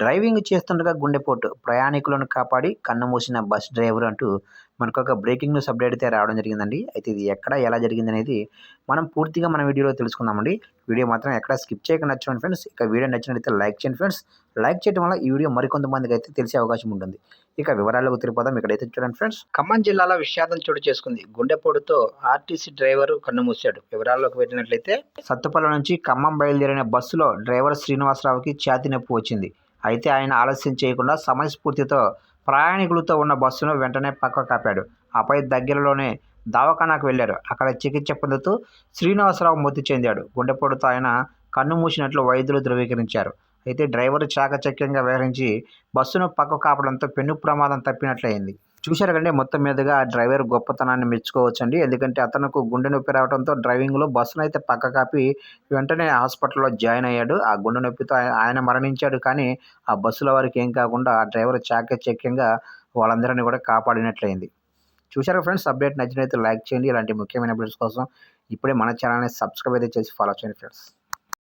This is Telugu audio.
డ్రైవింగ్ చేస్తుండగా గుండెపోటు. ప్రయాణికులను కాపాడి కన్నుమూసిన బస్ డ్రైవర్ అంటూ మనకు ఒక బ్రేకింగ్ న్యూస్ అప్డేట్ అయితే రావడం జరిగిందండి. అయితే ఇది ఎక్కడ ఎలా జరిగింది అనేది మనం పూర్తిగా మన వీడియోలో తెలుసుకుందామండి. వీడియో మాత్రం ఎక్కడ స్కిప్ చేయకుండా నచ్చండి ఫ్రెండ్స్. ఇక వీడియో నచ్చినట్లయితే లైక్ చేయండి ఫ్రెండ్స్. లైక్ చేయడం వల్ల ఈ వీడియో మరికొంతమందికి అయితే తెలిసే అవకాశం ఉంటుంది. ఇక వివరాలకు తిరిగిపోదాం. ఇక్కడైతే చూడండి ఫ్రెండ్స్. ఖమ్మం జిల్లాలో విషాదం చోటు చేసుకుంది. గుండెపోటుతో ఆర్టీసీ డ్రైవర్ కన్నుమూశాడు వివరాల్లోకి వెళ్ళినట్లయితే సత్తుపల్లి నుంచి ఖమ్మం బయలుదేరిన బస్సులో డ్రైవర్ శ్రీనివాసరావుకి ఛాతి నొప్పి వచ్చింది. అయితే ఆయన ఆలస్యం చేయకుండా సమయస్ఫూర్తితో ప్రయాణికులతో ఉన్న బస్సును వెంటనే పక్క కాపాడు ఆపై దగ్గరలోనే దవాఖానాకు వెళ్ళారు. అక్కడ చికిత్స పొందుతూ శ్రీనివాసరావు మృతి చెందాడు. గుండెపోటుతో ఆయన కన్ను మూసినట్లు వైద్యులు ధృవీకరించారు. అయితే డ్రైవర్ చాకచక్యంగా వ్యవహరించి బస్సును పక్క కాపడంతో పెను ప్రమాదం తప్పినట్లయింది. చూశారు కంటే మొత్తం మీదుగా ఆ డ్రైవర్ గొప్పతనాన్ని మెచ్చుకోవచ్చండి. ఎందుకంటే అతనుకు గుండె నొప్పి రావడంతో డ్రైవింగ్లో బస్సును అయితే పక్క కాపి వెంటనే హాస్పిటల్లో జాయిన్ అయ్యాడు. ఆ గుండె నొప్పితో ఆయన మరణించాడు. కానీ ఆ బస్సుల వారికి ఏం కాకుండా ఆ డ్రైవర్ చాకచక్యంగా వాళ్ళందరినీ కూడా కాపాడినట్లయింది. చూశారు ఫ్రెండ్స్ అప్డేట్ నచ్చినైతే లైక్ చేయండి. ఇలాంటి ముఖ్యమైన అప్డేట్స్ కోసం ఇప్పుడే మన ఛానల్ని సబ్స్క్రైబ్ అయితే చేసి ఫాలో చేయండి ఫ్రెండ్స్.